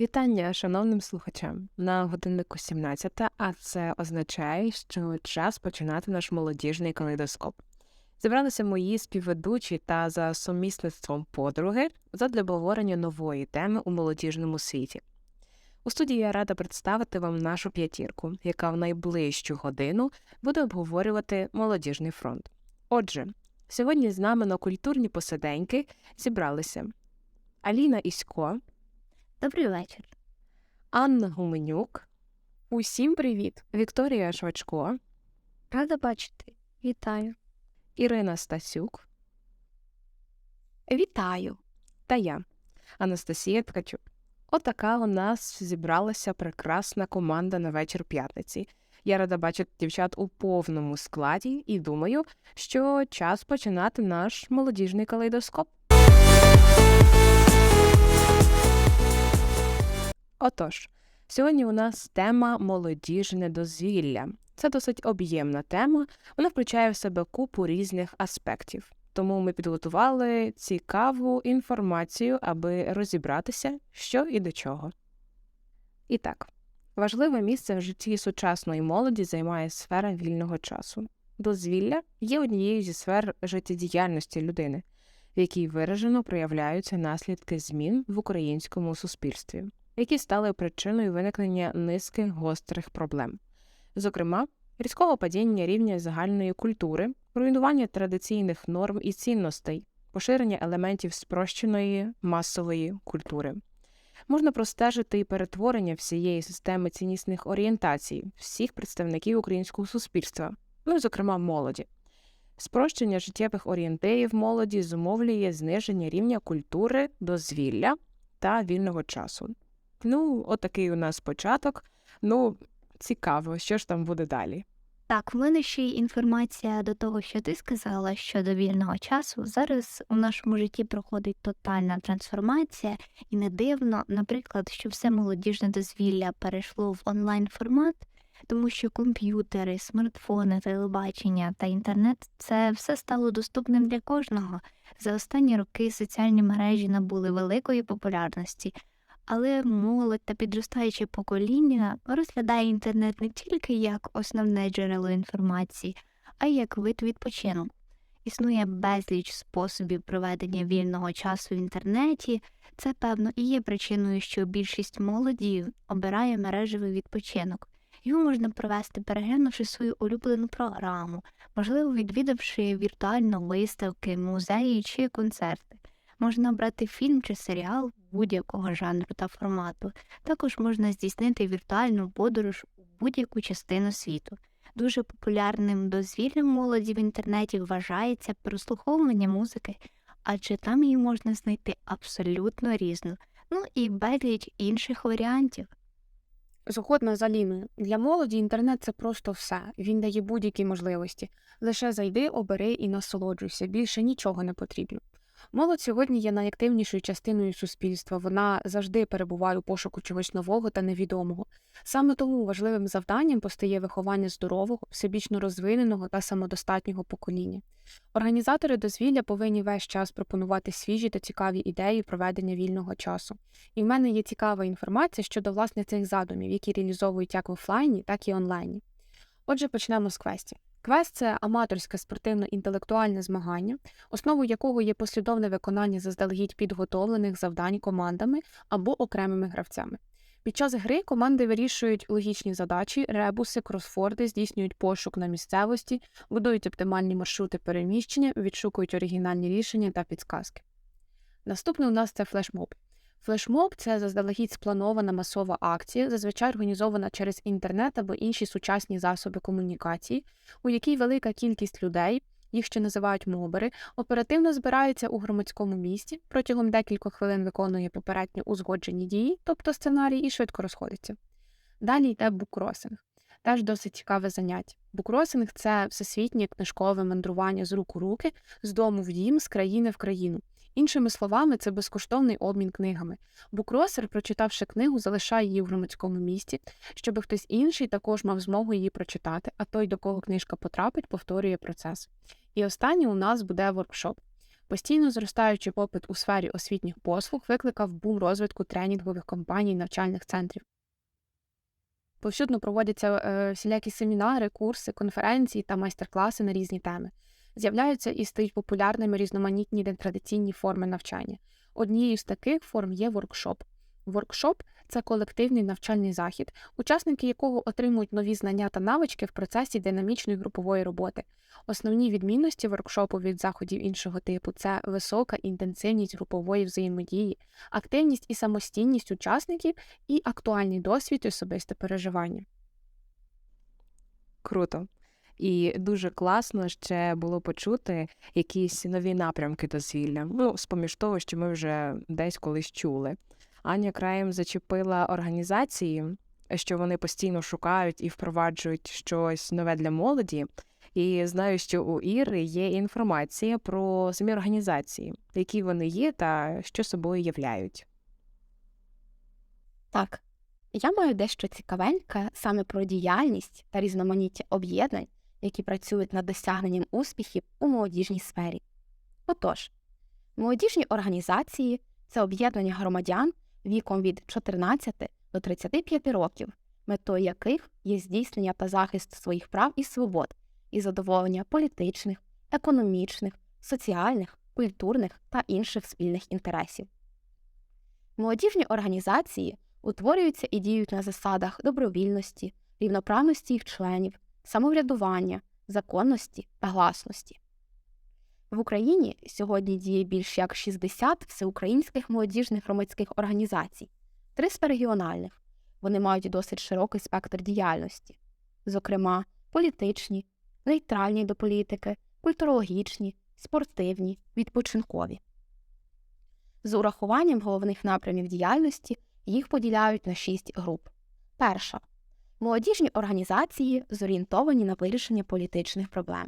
Вітання шановним слухачам. На годиннику 17, а це означає, що час починати наш молодіжний калейдоскоп. Зібралися мої співведучі та за сумісництвом подруги задля обговорення нової теми у молодіжному світі. У студії я рада представити вам нашу п'ятірку, яка в найближчу годину буде обговорювати молодіжний фронт. Отже, сьогодні з нами на культурні посиденьки зібралися Аліна Ісько, Добрий вечір. Анна Гуменюк, Усім привіт. Вікторія Швачко, Рада бачити. Вітаю. Ірина Стасюк Вітаю. та я, Анастасія Ткачук. Отака у нас зібралася прекрасна команда на вечір п'ятниці. Я рада бачити дівчат у повному складі і думаю, що час починати наш молодіжний калейдоскоп. Отож, сьогодні у нас тема молодіжне дозвілля. Це досить об'ємна тема, вона включає в себе купу різних аспектів. Тому ми підготували цікаву інформацію, аби розібратися, що і до чого. І так, важливе місце в житті сучасної молоді займає сфера вільного часу. Дозвілля є однією зі сфер життєдіяльності людини, в якій виражено проявляються наслідки змін в українському суспільстві, які стали причиною виникнення низки гострих проблем, зокрема, різкого падіння рівня загальної культури, руйнування традиційних норм і цінностей, поширення елементів спрощеної масової культури. Можна простежити і перетворення всієї системи ціннісних орієнтацій всіх представників українського суспільства, ну зокрема, молоді. Спрощення життєвих орієнтирів молоді зумовлює зниження рівня культури, дозвілля та вільного часу. Ну, отакий у нас початок. Ну, цікаво, що ж там буде далі. Так, в мене ще й інформація до того, що ти сказала щодо вільного часу. Зараз у нашому житті проходить тотальна трансформація, і не дивно, наприклад, що все молодіжне дозвілля перейшло в онлайн формат, тому що комп'ютери, смартфони, телебачення та інтернет це все стало доступним для кожного. За останні роки соціальні мережі набули великої популярності. Але молодь та підростаюче покоління розглядає інтернет не тільки як основне джерело інформації, а й як вид відпочинку. Існує безліч способів проведення вільного часу в інтернеті. Це, певно, і є причиною, що більшість молоді обирає мережевий відпочинок. Його можна провести, переглянувши свою улюблену програму, можливо, відвідавши віртуально виставки, музеї чи концерти. Можна обрати фільм чи серіал будь-якого жанру та формату. Також можна здійснити віртуальну подорож у будь-яку частину світу. Дуже популярним дозвіллям молоді в інтернеті вважається прослуховування музики, адже там її можна знайти абсолютно різну, ну і безліч інших варіантів. Згодна з Аліною. Для молоді інтернет це просто все. Він дає будь-які можливості. Лише зайди, обери і насолоджуйся. Більше нічого не потрібно. Молодь сьогодні є найактивнішою частиною суспільства. Вона завжди перебуває у пошуку чогось нового та невідомого. Саме тому важливим завданням постає виховання здорового, всебічно розвиненого та самодостатнього покоління. Організатори дозвілля повинні весь час пропонувати свіжі та цікаві ідеї проведення вільного часу. І в мене є цікава інформація щодо власне цих задумів, які реалізовують як в офлайні, так і онлайні. Отже, почнемо з квестів. Квест це аматорське спортивно-інтелектуальне змагання, основою якого є послідовне виконання заздалегідь підготовлених завдань командами або окремими гравцями. Під час гри команди вирішують логічні задачі, ребуси, кросфорди, здійснюють пошук на місцевості, будують оптимальні маршрути переміщення, відшукують оригінальні рішення та підсказки. Наступний у нас це флешмоб. Флешмоб це заздалегідь спланована масова акція, зазвичай організована через інтернет або інші сучасні засоби комунікації, у якій велика кількість людей, їх ще називають мобери, оперативно збирається у громадському місті, протягом декількох хвилин виконує попередньо узгоджені дії, тобто сценарій, і швидко розходиться. Далі йде буккросинг. теж досить цікаве заняття. Букросинг це всесвітнє книжкове мандрування з рук у руки, з дому в дім, з країни в країну. Іншими словами, це безкоштовний обмін книгами. Букросер, прочитавши книгу, залишає її в громадському місці, щоб хтось інший також мав змогу її прочитати, а той, до кого книжка потрапить, повторює процес. І останнє у нас буде воркшоп. Постійно зростаючий попит у сфері освітніх послуг викликав бум розвитку тренінгових компаній навчальних центрів. Повсюдно проводяться е, всілякі семінари, курси, конференції та майстер-класи на різні теми. З'являються і стають популярними різноманітні нетрадиційні форми навчання. Однією з таких форм є воркшоп. Воркшоп це колективний навчальний захід, учасники якого отримують нові знання та навички в процесі динамічної групової роботи. Основні відмінності воркшопу від заходів іншого типу це висока інтенсивність групової взаємодії, активність і самостійність учасників і актуальний досвід особисте переживання. Круто. І дуже класно ще було почути якісь нові напрямки дозвілля. Ну, з-поміж того, що ми вже десь колись чули. Аня краєм зачепила організації, що вони постійно шукають і впроваджують щось нове для молоді. І знаю, що у Іри є інформація про самі організації, які вони є та що собою являють. Так, я маю дещо цікавеньке саме про діяльність та різноманіття об'єднань, які працюють над досягненням успіхів у молодіжній сфері. Отож, молодіжні організації це об'єднання громадян віком від 14 до 35 років, метою яких є здійснення та захист своїх прав і свобод і задоволення політичних, економічних, соціальних, культурних та інших спільних інтересів. Молодіжні організації утворюються і діють на засадах добровільності, рівноправності їх членів, самоврядування, законності та гласності. В Україні сьогодні діє більш як 60 всеукраїнських молодіжних громадських організацій, 300 регіональних. Вони мають досить широкий спектр діяльності, зокрема, політичні, нейтральні до політики, культурологічні, спортивні, відпочинкові. З урахуванням головних напрямів діяльності їх поділяють на шість груп. Перша молодіжні організації зорієнтовані на вирішення політичних проблем.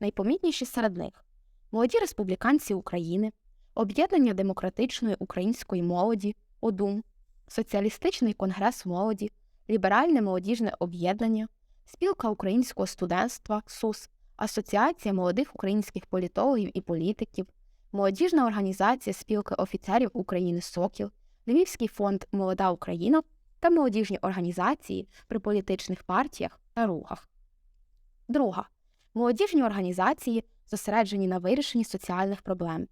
Найпомітніші серед них молоді республіканці України, Об'єднання демократичної української молоді ОДУМ, Соціалістичний конгрес молоді, Ліберальне молодіжне об'єднання, Спілка українського студентства СУС, Асоціація молодих українських політологів і політиків, Молодіжна організація Спілки офіцерів України Сокіл, Львівський фонд Молода Україна та молодіжні організації при політичних партіях та рухах. Друга молодіжні організації зосереджені на вирішенні соціальних проблем.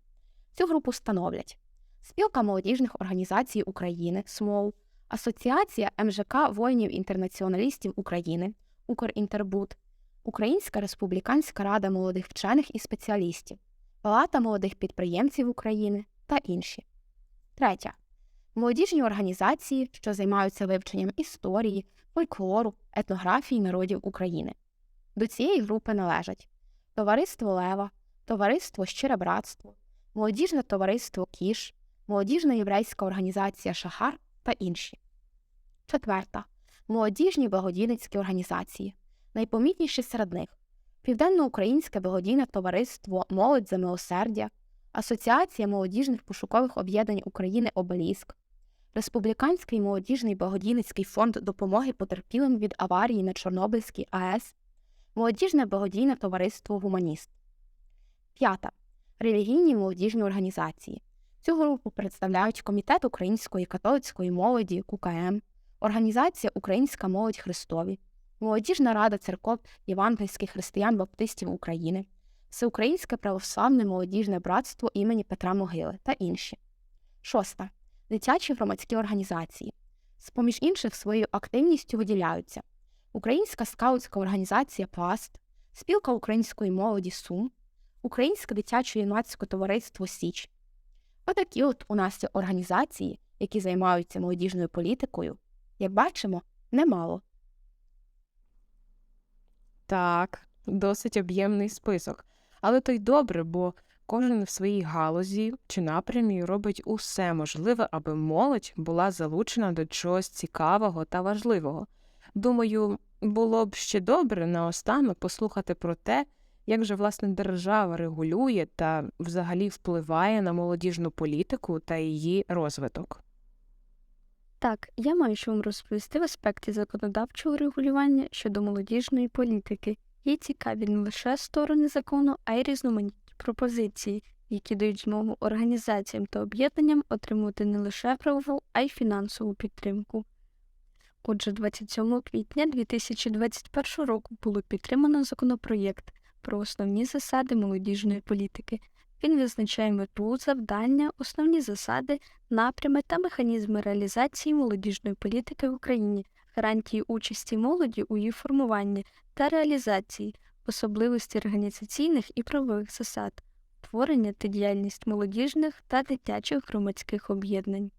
Цю групу становлять Спілка молодіжних організацій України СМОУ, Асоціація МЖК воїнів-інтернаціоналістів України Укрінтербуд, Українська республіканська рада молодих вчених і спеціалістів, Палата молодих підприємців України та інші. Третя молодіжні організації, що займаються вивченням історії, фольклору, етнографії народів України. До цієї групи належать Товариство Лева, Товариство Щире Братство, Молодіжне товариство Кіш, Молодіжна єврейська організація Шахар та інші. Четверта молодіжні благодійницькі організації. Найпомітніші серед них Південноукраїнське благодійне товариство Молодь за милосердя, Асоціація молодіжних пошукових об'єднань України Обеліск, Республіканський молодіжний благодійницький фонд допомоги потерпілим від аварії на Чорнобильській АЕС, Молодіжне благодійне товариство Гуманіст. П'ята. Релігійні молодіжні організації. Цю групу представляють Комітет української католицької молоді КУКМ, Організація Українська молодь Христові, Молодіжна рада церков євангельських християн-баптистів України, Всеукраїнське православне молодіжне братство імені Петра Могили та інші. Шоста. Дитячі громадські організації. З-поміж інших своєю активністю виділяються Українська скаутська організація Пласт, Спілка української молоді Сум, Українське дитячо-юнацьке товариство Січ. Отакі от у нас є організації, які займаються молодіжною політикою. Як бачимо, немало. Так, досить об'ємний список. Але то й добре, бо кожен в своїй галузі чи напрямі робить усе можливе, аби молодь була залучена до чогось цікавого та важливого. Думаю, було б ще добре наостанок послухати про те, як же власне держава регулює та взагалі впливає на молодіжну політику та її розвиток. Так, я маю що вам розповісти в аспекті законодавчого регулювання щодо молодіжної політики. Є цікаві не лише сторони закону, а й різноманітні пропозиції, які дають змогу організаціям та об'єднанням отримувати не лише правову, а й фінансову підтримку. Отже, 27 квітня 2021 року було підтримано законопроєкт про основні засади молодіжної політики. Він визначає мету, завдання, основні засади, напрями та механізми реалізації молодіжної політики в Україні, гарантії участі молоді у її формуванні та реалізації, особливості організаційних і правових засад, творення та діяльність молодіжних та дитячих громадських об'єднань.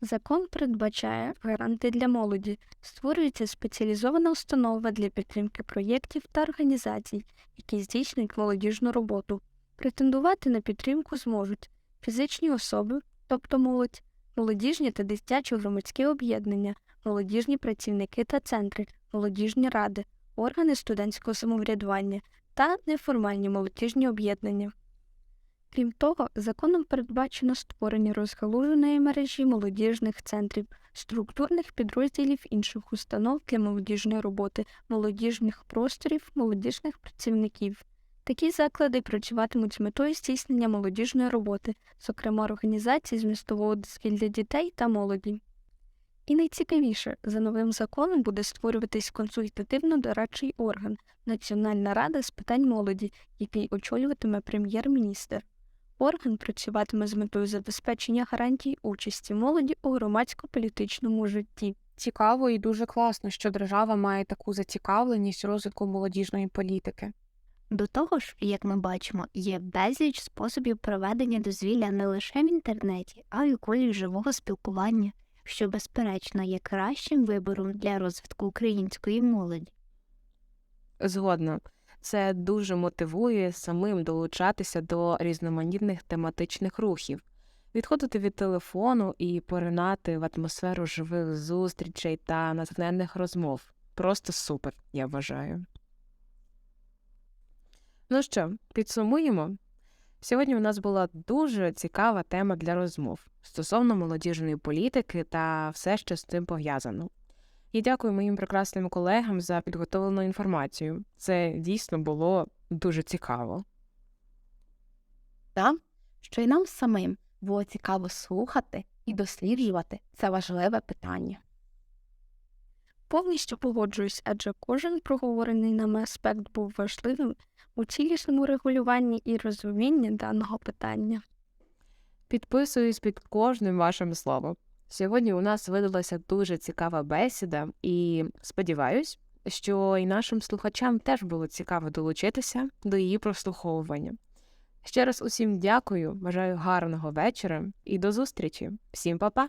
Закон передбачає гаранти для молоді, створюється спеціалізована установа для підтримки проєктів та організацій, які здійснюють молодіжну роботу. Претендувати на підтримку зможуть фізичні особи, тобто молодь, молодіжні та дитячі громадські об'єднання, молодіжні працівники та центри, молодіжні ради, органи студентського самоврядування та неформальні молодіжні об'єднання. Крім того, законом передбачено створення розгалуженої мережі молодіжних центрів, структурних підрозділів інших установ для молодіжної роботи, молодіжних просторів, молодіжних працівників. Такі заклади працюватимуть з метою здійснення молодіжної роботи, зокрема організацій змістового дозвілля дітей та молоді. І найцікавіше, за новим законом буде створюватись консультативно-дорадчий орган Національна рада з питань молоді, який очолюватиме прем'єр-міністр. Орган працюватиме з метою забезпечення гарантій участі молоді у громадсько-політичному житті. Цікаво і дуже класно, що держава має таку зацікавленість розвитку молодіжної політики. До того ж, як ми бачимо, є безліч способів проведення дозвілля не лише в інтернеті, а й у колі живого спілкування, що, безперечно, є кращим вибором для розвитку української молоді. Згодна, це дуже мотивує самим долучатися до різноманітних тематичних рухів, відходити від телефону і поринати в атмосферу живих зустрічей та натхненних розмов. Просто супер, я вважаю. Ну що, підсумуємо. Сьогодні у нас була дуже цікава тема для розмов стосовно молодіжної політики та все, що з цим пов'язано. І дякую моїм прекрасним колегам за підготовлену інформацію. Це дійсно було дуже цікаво. Та, що й нам самим було цікаво слухати і досліджувати це важливе питання. Повністю погоджуюсь, адже кожен проговорений нами аспект був важливим у цілісному регулюванні і розумінні даного питання. Підписуюсь під кожним вашим словом. Сьогодні у нас видалася дуже цікава бесіда, і сподіваюсь, що і нашим слухачам теж було цікаво долучитися до її прослуховування. Ще раз усім дякую, бажаю гарного вечора і до зустрічі. Всім па-па!